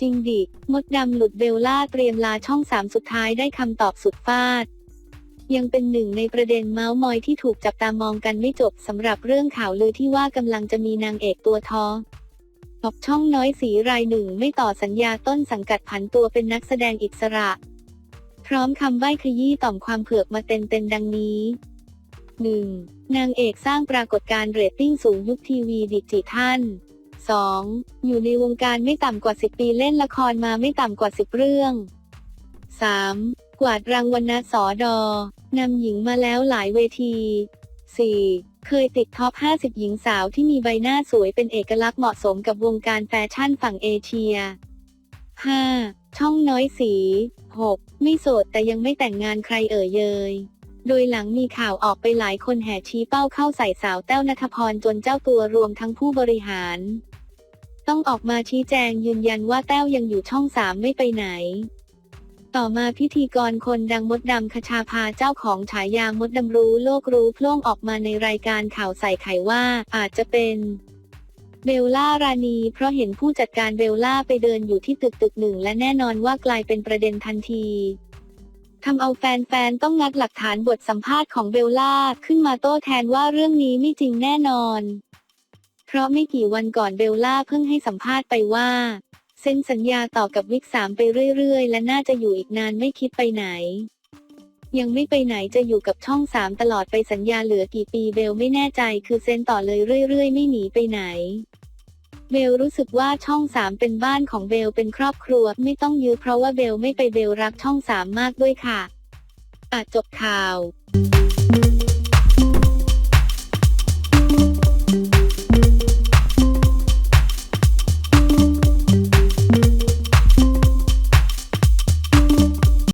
จริงดิ มดดำหลุดเบลล่าเตรียมลาช่องสามสุดท้ายได้คำตอบสุดฟาด ยังเป็นหนึ่งในประเด็นเมาส์มอยที่ถูกจับตามองกันไม่จบสำหรับเรื่องข่าวลือที่ว่ากำลังจะมีนางเอกตัวทองออกช่องน้อยสีรายหนึ่งไม่ต่อสัญญาต้นสังกัดผันตัวเป็นนักแสดงอิสระ พร้อมคำใบ้ขยี้ต่อมความเผือกมาเต็มเต็มๆดังนี้ 1. นางเอกสร้างปรากฏการณ์เรตติ้งสูงยุคทีวีดิจิท่าน 2. อยู่ในวงการไม่ต่ำกว่า 10 ปีเล่นละครมาไม่ต่ำกว่า 10 เรื่อง 3. กวาดรางวัลนสอดอนำหญิงมาแล้วหลายเวที 4. เคยติดท็อป 50 หญิงสาวที่มีใบหน้าสวยเป็นเอกลักษณ์เหมาะสมกับวงการแฟชั่นฝั่งเอเชีย 5. ช่องน้อยสี 6. ไม่โสดแต่ยังไม่แต่งงานใครเอ่ยเยย โดยหลังมีข่าวออกไปหลายคนแห่ชี้เป้าเข้าใส่สาวแต้วนัทพรจนเจ้าตัวรวมทั้งผู้บริหาร ต้องออกมาชี้แจงยืนยันว่าแต้วยังอยู่ช่องสามไม่ไปไหน ต่อมาพิธีกรคนดังมดดำคชาภาเจ้าของฉายามดดำรู้โลกรู้โพล่งออกมาในรายการข่าวใส่ไข่ว่าอาจจะเป็นเบลล่ารานีเพราะเห็นผู้จัดการเบลล่าไปเดินอยู่ที่ตึกตึกหนึ่ง และแน่นอนว่ากลายเป็นประเด็นทันทีทำเอาแฟนๆ ต้องงัดหลักฐานบทสัมภาษณ์ของเบลล่า ขึ้นมาโต้แทนว่าเรื่องนี้ไม่จริงแน่นอน เพราะไม่กี่วันก่อนเบลล่าเพิ่งให้สัมภาษณ์ไปว่า เซ็นสัญญาต่อกับวิกสามไปเรื่อยๆ และน่าจะอยู่อีกนานไม่คิดไปไหน ยังไม่ไปไหนจะอยู่กับช่องสามตลอดไปสัญญาเหลือกี่ปีเบลไม่แน่ใจคือเซ็นต่อเลยเรื่อยๆ ไม่หนีไปไหน เบลรู้สึกว่าช่องสามเป็นบ้านของเบลเป็นครอบครัวไม่ต้องยื้อเพราะว่าเบลไม่ไปเบลรักช่องสามมากด้วยค่ะอาจจบข่าว